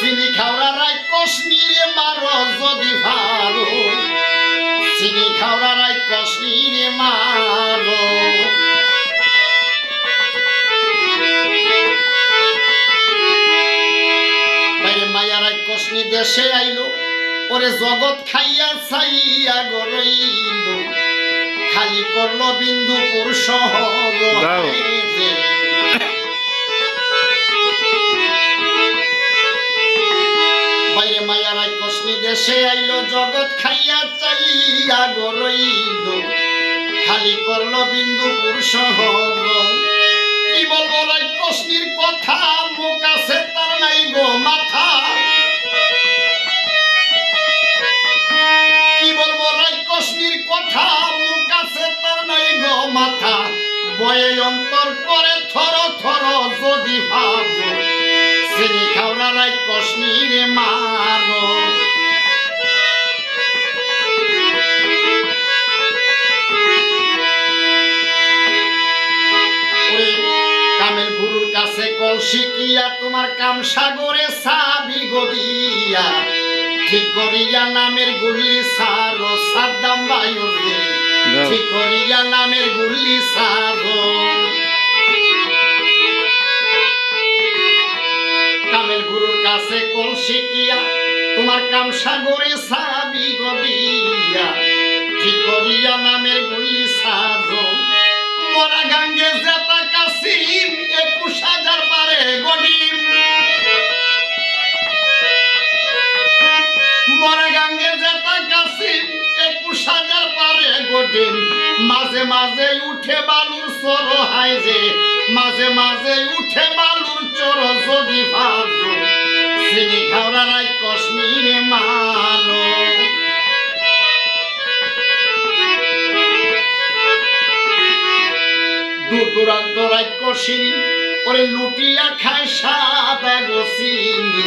চিনি খাওয়া রাই কশ্মীরে মারো যদি ভালো। চিনি খাওয়া রাই কশ্মীরে মারো। দেশে আইলো। ওরে জগৎ খাইয়া ছাইয়া গরইল খালি করল বিন্দুপুর শহর। কশ্মী দেশে আইলো, জগৎ খাইয়া চাইয়া গরইল খালি করল বিন্দুপুর শহর কি বলব রাই কথা, মুখ আছে তার নাই গো মাথা। কি বলব রাই কথা, মুখ আছে তার নাই গো মাথা। বয়ে অন্তর করে থর থর যদি ভাবো চিনি খাওয়া রাই কশ্মীরে মারো। কাছে কিয়া তোমার কাম সাগরে সাবি গদিয়া ঠিক করিয়া নামের গুলি সারো সাদ্দাম বায়ুর ঠিক করিয়া নামের গুলি সারো। কামেল গুরুর কাছে কলসি কিয়া তোমার কাম সাগরে সাবি গদিয়া ঠিক করিয়া নামের গুলি সারো। মরা গাঙ্গে জেতা কাসিম মরা গাঙ্গে জেতা কাসিম একুশ হাজার পারে গডিম মাঝে মাঝে উঠে বালুর চর হায় যে, মাঝে মাঝে উঠে বালুর চর যদি ভাবো চিনি খাওয়া রাই কশ্মীরে মারো। দূর দূরান্ত রাজ্য সিনি ওরে লুটিয়া খায় সাদা গোসিনি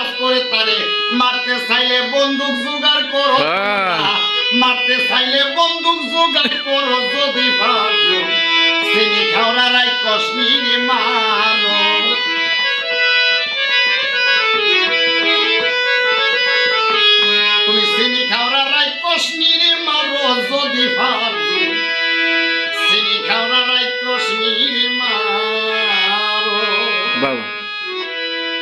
বিরাজ করে তারে মারতে চাইলে বন্দুক জোগাড় করো আহ। মারতে চাইলে বন্দুক জোগাড় করো যদি ভাবো সিনি খাওয়া রাই কশ্মীরে মারো। তুমি চিনি খাওয়া রাই কশ্মীরে মারো যদি ভাবো চিনি খাওয়া রাই কশ্মীরে মারো। বাবা।